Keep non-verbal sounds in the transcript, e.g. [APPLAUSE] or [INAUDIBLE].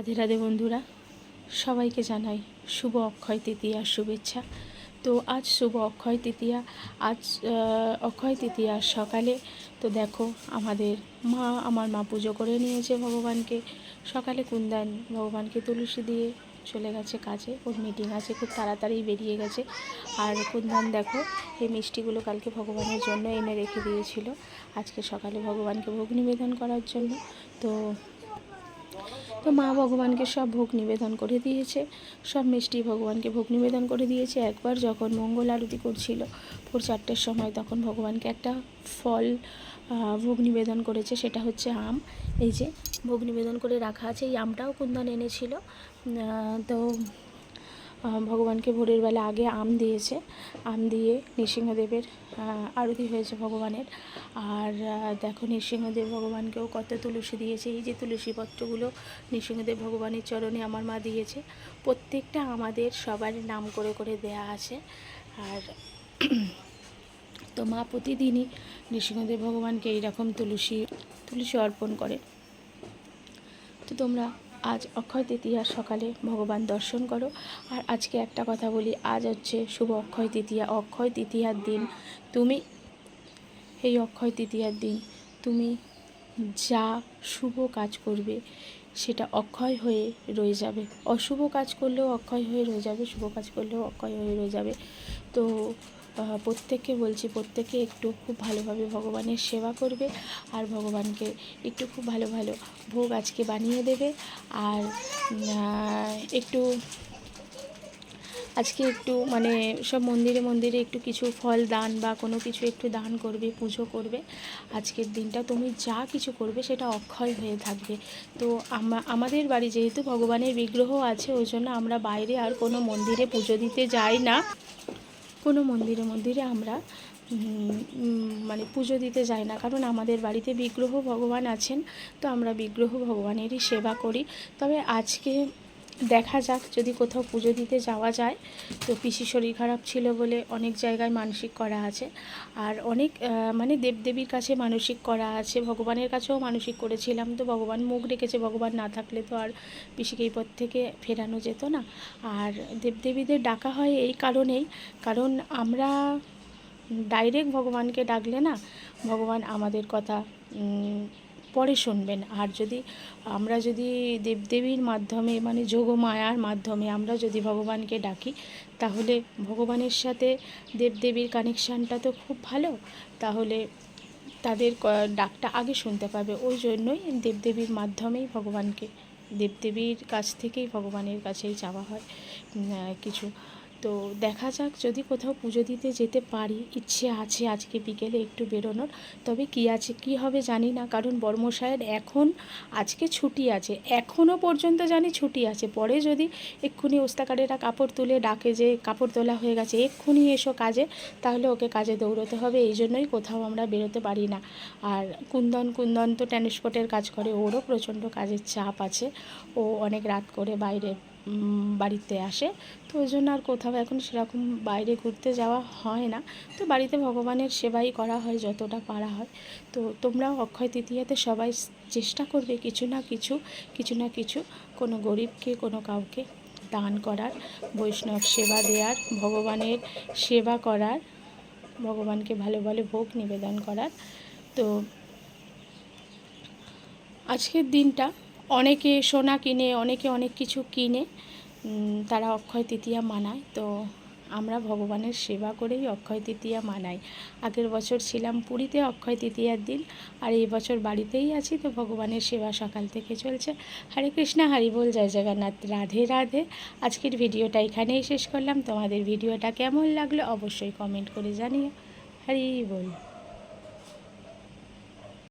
রাধে রাধে বন্ধুরা, সবাইকে জানাই শুভ অক্ষয় তৃতীয়ার শুভেচ্ছা। তো আজ শুভ অক্ষয় তৃতীয়া, আজ অক্ষয় তৃতীয়ার সকালে। তো দেখো, আমাদের মা আমার মা পুজো করে নিয়েছে ভগবানকে। সকালে কুন্দান ভগবানকে তুলসী দিয়ে চলে গেছে কাজে। ওর মিটিং আছে, খুব তাড়াতাড়ি বেরিয়ে গেছে। আর কুন্দান দেখো, এই মিষ্টিগুলো কালকে ভগবানের জন্য এনে রেখে দিয়েছিল। আজকে সকালে ভগবানকে ভোগ নিবেদন করার জন্য। তো তো মা ভগবানকে সব ভোগ নিবেদন করে দিয়েছে। সব মিষ্টি ভগবানকে ভোগ নিবেদন করে দিয়েছে। একবার যখন মঙ্গল আরতি করছিল ভোর চারটের সময়, তখন ভগবানকে একটা ফল ভোগ নিবেদন করেছে, সেটা হচ্ছে আম। এই যে, ভোগ নিবেদন করে রাখা আছে। এই আমটাও কুন্দন এনেছিল। তো ভগবানকে ভোরের বেলা আগে আম দিয়েছে। আম দিয়ে নৃসিংহদেবের আরতি হয়েছে ভগবানের। আর দেখো নৃসিংহদেব ভগবানকেও কত তুলসী দিয়েছে। এই যে তুলসী পত্রগুলো নৃসিংহদেব ভগবানের চরণে আমার মা দিয়েছে। প্রত্যেকটা আমাদের সবার নাম করে করে দেয়া আছে। আর [CLEARS THROAT] তো মা প্রতিদিনই নৃসিংহদেব ভগবানকে এইরকম তুলসী তুলসী অর্পণ করে। তো তোমরা আজ অক্ষয় তৃতীয়ার সকালে ভগবান দর্শন করো। আর আজকে একটা কথা বলি, আজ হচ্ছে শুভ অক্ষয় তৃতীয়া। অক্ষয় তৃতীয়ার দিন তুমি, এই অক্ষয় তৃতীয়ার দিন তুমি যা শুভ কাজ করবে সেটা অক্ষয় হয়ে রয়ে যাবে। অশুভ কাজ করলেও অক্ষয় হয়ে রয়ে যাবে, শুভ কাজ করলেও অক্ষয় হয়ে রয়ে যাবে। তো প্রত্যেককে বলছি, প্রত্যেকে একটু খুব ভালোভাবে ভগবানের সেবা করবে আর ভগবানকে একটু খুব ভালো ভালো ভোগ আজকে বানিয়ে দেবে। আর একটু, আজকে একটু মানে সব মন্দিরে মন্দিরে একটু কিছু ফল দান বা কোনো কিছু একটু দান করবে, পুজো করবে। আজকের দিনটা তুমি যা কিছু করবে সেটা অক্ষয় হয়ে থাকবে। তো আমাদের বাড়ি যেহেতু ভগবানের বিগ্রহ আছে, ওই জন্য আমরা বাইরে আর কোনো মন্দিরে পুজো দিতে যাই না। কোনো মন্দিরে মন্দিরে আমরা মানে পুজো দিতে যাই না। কারণ আমাদের বাড়িতে বিগ্রহ ভগবান আছেন, তো আমরা বিগ্রহ ভগবানেরই সেবা করি। তবে আজকে দেখা যাক যদি কোথাও পুজো দিতে যাওয়া যায়। তো পিসি শরীর খারাপ ছিল বলে অনেক জায়গায় মানসিক করা আছে। আর অনেক মানে দেবদেবীর কাছে মানসিক করা আছে। ভগবানের কাছেও মানসিক করেছিলাম। তো ভগবান মুখ রেখেছে, ভগবান না থাকলে তো আর পিসিকে এই পথ থেকে ফেরানো যেত না। আর দেবদেবীদের ডাকা হয় এই কারণেই। কারণ আমরা ডাইরেক্ট ভগবানকে ডাকলে না, ভগবান আমাদের কথা পরে শুনবেন। আর যদি আমরা যদি দেবদেবীর মাধ্যমে মানে যোগমায়ার মাধ্যমে আমরা যদি ভগবানকে ডাকি, তাহলে ভগবানের সাথে দেবদেবীর কানেকশানটা তো খুব ভালো। তাহলে তাদের ডাকটা আগে শুনতে পাবে। ওই জন্যই দেবদেবীর মাধ্যমেই ভগবানকে, দেবদেবীর কাছ থেকেই ভগবানের কাছেই চাওয়া হয় কিছু। তো দেখা যাক যদি কোথাও পুজো দিতে যেতে পারি, ইচ্ছে আছে আজকে বিকেলে একটু বেরোনোর। তবে কি আছে, কি হবে জানি না, কারণ বর্মশায়ের এখন আজকে ছুটি আছে। এখনও পর্যন্ত জানি ছুটি আছে। পরে যদি এক্ষুনি ওস্তাকারেরা কাপড় তুলে ডাকে যে কাপড় তোলা হয়ে গেছে, এক্ষুনি এসো কাজে, তাহলে ওকে কাজে দৌড়তে হবে। এই জন্যই কোথাও আমরা বেরোতে পারি না। আর কুন্দন কুন্দন তো ট্রান্সপোর্টের কাজ করে, ওরও প্রচণ্ড কাজের চাপ আছে। ও অনেক রাত করে বাইরে। বাড়িতে আসে। তো ওই জন্য আর কোথাও এখন সেরকম বাইরে ঘুরতে যাওয়া হয় না। তো বাড়িতে ভগবানের সেবাই করা হয়, যতটা পারা হয়। তো তোমরাও অক্ষয় তৃতীয়াতে সবাই চেষ্টা করবে কিছু না কিছু কিছু না কিছু কোনো গরিবকে, কোনো কাউকে দান করার, বৈষ্ণব সেবা দেওয়ার ভগবানের সেবা করার, ভগবানকে ভালো ভালো ভোগ নিবেদন করার। তো আজকের দিনটা অনেকে সোনা কিনে, অনেকে অনেক কিছু কিনে তারা অক্ষয় তৃতীয়া মানায়। তো আমরা ভগবানের সেবা করেই অক্ষয় তৃতীয়া মানাই। আগের বছর ছিলাম পুরীতে অক্ষয় তৃতীয়ার দিন, আর এই বছর বাড়িতেই আছি, তো ভগবানের সেবা সকাল থেকে চলছে। হরে কৃষ্ণা, হরি বল, জয় জগন্নাথ, রাধে রাধে। আজকের ভিডিওটা এখানেই শেষ করলাম। তোমাদের ভিডিওটা কেমন লাগল অবশ্যই কমেন্ট করে জানিও। হরি বল।